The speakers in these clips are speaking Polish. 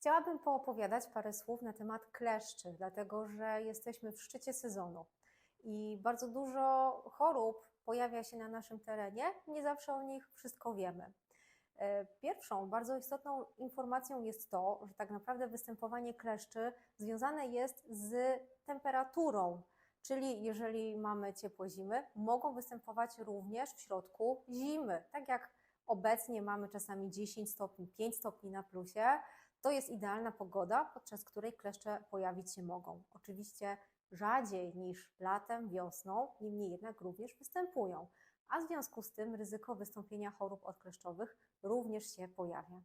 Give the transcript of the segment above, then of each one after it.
Chciałabym poopowiadać parę słów na temat kleszczy, dlatego że jesteśmy w szczycie sezonu i bardzo dużo chorób pojawia się na naszym terenie. Nie zawsze o nich wszystko wiemy. E, Pierwszą bardzo istotną informacją jest to, że tak naprawdę występowanie kleszczy związane jest z temperaturą, czyli jeżeli mamy ciepłe zimy, mogą występować również w środku zimy. Tak jak obecnie mamy czasami 10 stopni, 5 stopni na plusie, to jest idealna pogoda, podczas której kleszcze pojawić się mogą. Oczywiście rzadziej niż latem, wiosną, niemniej jednak również występują, a w związku z tym ryzyko wystąpienia chorób odkleszczowych również się pojawia.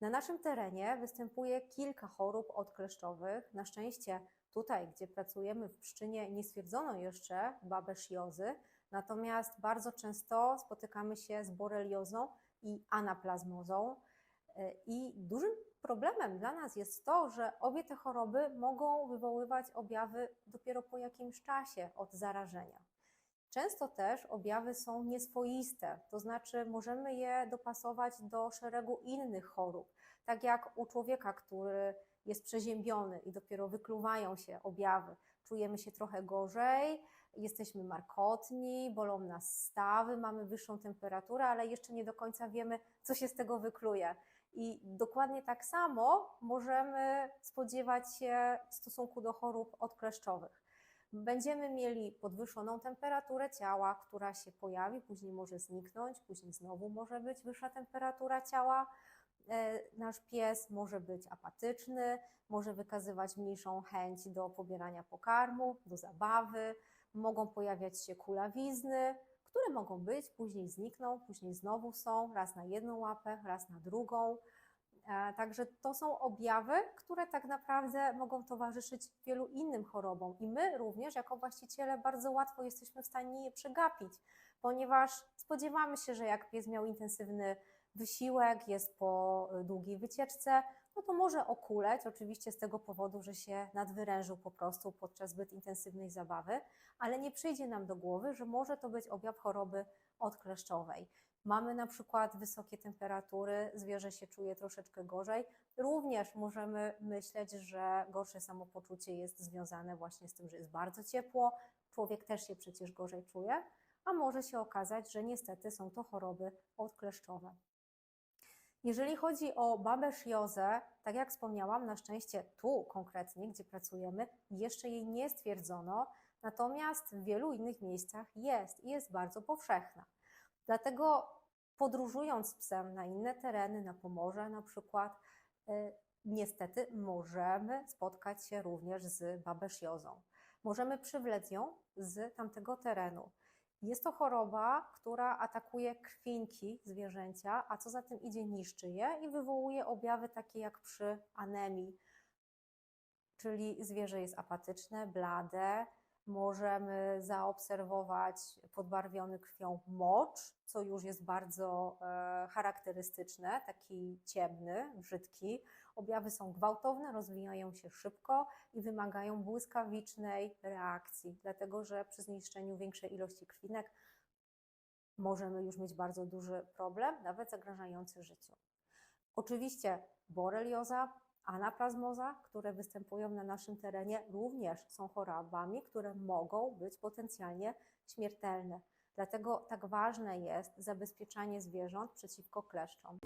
Na naszym terenie występuje kilka chorób odkleszczowych. Na szczęście tutaj, gdzie pracujemy w Pszczynie, nie stwierdzono jeszcze babesziozy, natomiast bardzo często spotykamy się z boreliozą i anaplazmozą. I dużym problemem dla nas jest to, że obie te choroby mogą wywoływać objawy dopiero po jakimś czasie od zarażenia. Często też objawy są nieswoiste, to znaczy możemy je dopasować do szeregu innych chorób, tak jak u człowieka, który jest przeziębiony i dopiero wykluwają się objawy. Czujemy się trochę gorzej, jesteśmy markotni, bolą nas stawy, mamy wyższą temperaturę, ale jeszcze nie do końca wiemy, co się z tego wykluje. I dokładnie tak samo możemy spodziewać się w stosunku do chorób odkleszczowych. Będziemy mieli podwyższoną temperaturę ciała, która się pojawi, później może zniknąć, później znowu może być wyższa temperatura ciała. E, nasz pies może być apatyczny, może wykazywać mniejszą chęć do pobierania pokarmu, do zabawy, mogą pojawiać się kulawizny, które mogą być, później znikną, później znowu są, raz na jedną łapę, raz na drugą. E, także to są objawy, które tak naprawdę mogą towarzyszyć wielu innym chorobom, i my również, jako właściciele, bardzo łatwo jesteśmy w stanie je przegapić, ponieważ spodziewamy się, że jak pies miał intensywny wysiłek, jest po długiej wycieczce, no to może okuleć, oczywiście z tego powodu, że się nadwyrężył po prostu podczas zbyt intensywnej zabawy, ale nie przyjdzie nam do głowy, że może to być objaw choroby odkleszczowej. Mamy na przykład wysokie temperatury, zwierzę się czuje troszeczkę gorzej. Również możemy myśleć, że gorsze samopoczucie jest związane właśnie z tym, że jest bardzo ciepło, człowiek też się przecież gorzej czuje, a może się okazać, że niestety są to choroby odkleszczowe. Jeżeli chodzi o babesziozę, tak jak wspomniałam, na szczęście tu konkretnie, gdzie pracujemy, jeszcze jej nie stwierdzono, natomiast w wielu innych miejscach jest i jest bardzo powszechna. Dlatego podróżując psem na inne tereny, na Pomorze na przykład, y, niestety możemy spotkać się również z babesziozą. Możemy przywlec ją z tamtego terenu. Jest to choroba, która atakuje krwinki zwierzęcia, a co za tym idzie, niszczy je i wywołuje objawy takie jak przy anemii, czyli zwierzę jest apatyczne, blade, możemy zaobserwować podbarwiony krwią mocz, co już jest bardzo e, charakterystyczne, taki ciemny, brzydki. Objawy są gwałtowne, rozwijają się szybko i wymagają błyskawicznej reakcji, dlatego że przy zniszczeniu większej ilości krwinek możemy już mieć bardzo duży problem, nawet zagrażający życiu. Oczywiście borelioza Anaplazmoza, które występują na naszym terenie, również są chorobami, które mogą być potencjalnie śmiertelne. Dlatego tak ważne jest zabezpieczanie zwierząt przeciwko kleszczom.